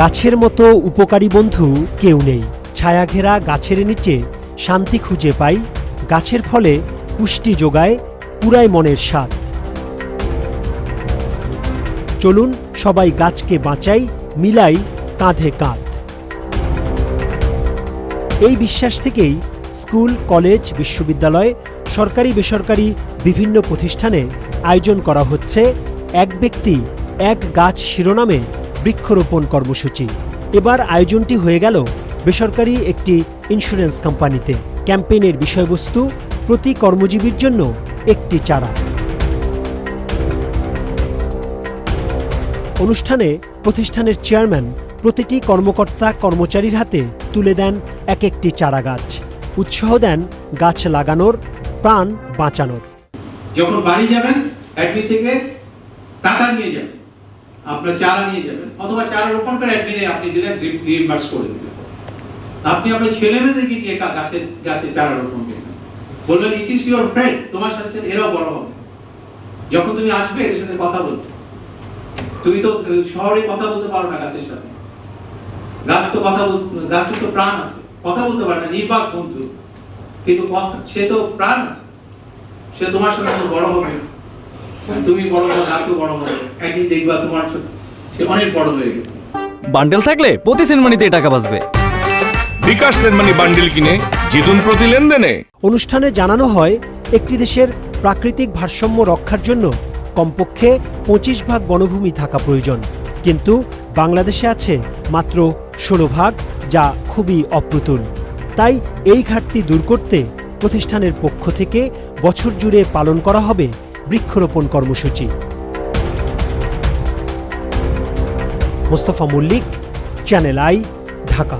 গাছের মতো উপকারী বন্ধু কেউ নেই। ছায়াঘেরা গাছের নিচে শান্তি খুঁজে পাই, গাছের ফলে পুষ্টি যোগায়, পুরাই মনের স্বাদ। চলুন সবাই গাছকে বাঁচাই, মিলাই কাঁধে কাঁধ। এই বিশ্বাস থেকেই স্কুল, কলেজ, বিশ্ববিদ্যালয়, সরকারি, বেসরকারি বিভিন্ন প্রতিষ্ঠানে আয়োজন করা হচ্ছে, এক ব্যক্তি, এক গাছ শিরোনামে বৃক্ষরোপণ কর্মসূচি। এবার আয়োজনটি হয়ে গেল বেসরকারি একটি ইন্স্যুরেন্স কোম্পানিতে ক্যাম্পেইনের বিষয়বস্তু, প্রতি কর্মজীবীর জন্য একটি চারা। অনুষ্ঠানে প্রতিষ্ঠানের চেয়ারম্যান প্রতিটি কর্মকর্তা কর্মচারীর হাতে তুলে দেন এক একটি চারা গাছ। উৎসাহ দেন গাছ লাগানোর, প্রাণ বাঁচানোর। যখন বাড়ি যাবেন থেকে টাকা নিয়ে যাবেন। আপনার চারা নিয়ে যাবেন। অথবা চারা রোপণ করে অ্যাডমিনে আপনি দিলেন রিইম্বার্স করে দিলেন। আপনি আপনার ছেলে মেয়েদেরকে দিয়ে গাছে গাছে চারা রোপণ করবেন বলবেন ইট ইজ ইউর ফ্রেন্ড তোমার সাথে এরাও বড় হবে। যখন তুমি আসবে, এদের সাথে কথা বলবে। তুমি তো শহরে কথা বলতে পারো না গাছের সাথে। গাছ তো কথা গাছের তো প্রাণ আছে। কথা বলতে পারে না, নির্বাক বন্ধু। কিন্তু সে তো প্রাণ আছে। সে তোমার সাথে বড় হবে। তুমি বড় গাছও বড় হবে একদিন দেখবা তোমার সে অনেক বড় হয়ে গেছে। বান্ডেল থাকলে প্রতি সেনমানিতে টাকা বাঁচবে। বিকাশ সেনমানি বান্ডিল কিনে জিতুন প্রতি লেনদেনে। অনুষ্ঠানে জানানো হয় একটি দেশের প্রাকৃতিক ভারসাম্য রক্ষার জন্য কমপক্ষে পঁচিশ ভাগ বনভূমি থাকা প্রয়োজন। কিন্তু বাংলাদেশে আছে মাত্র ষোলো ভাগ যা খুবই অপ্রতুল। তাই এই ঘাটতি দূর করতে প্রতিষ্ঠানের পক্ষ থেকে বছর জুড়ে পালন করা হবে বৃক্ষরোপণ কর্মসূচি। Mostafa Mallik channel I Dhaka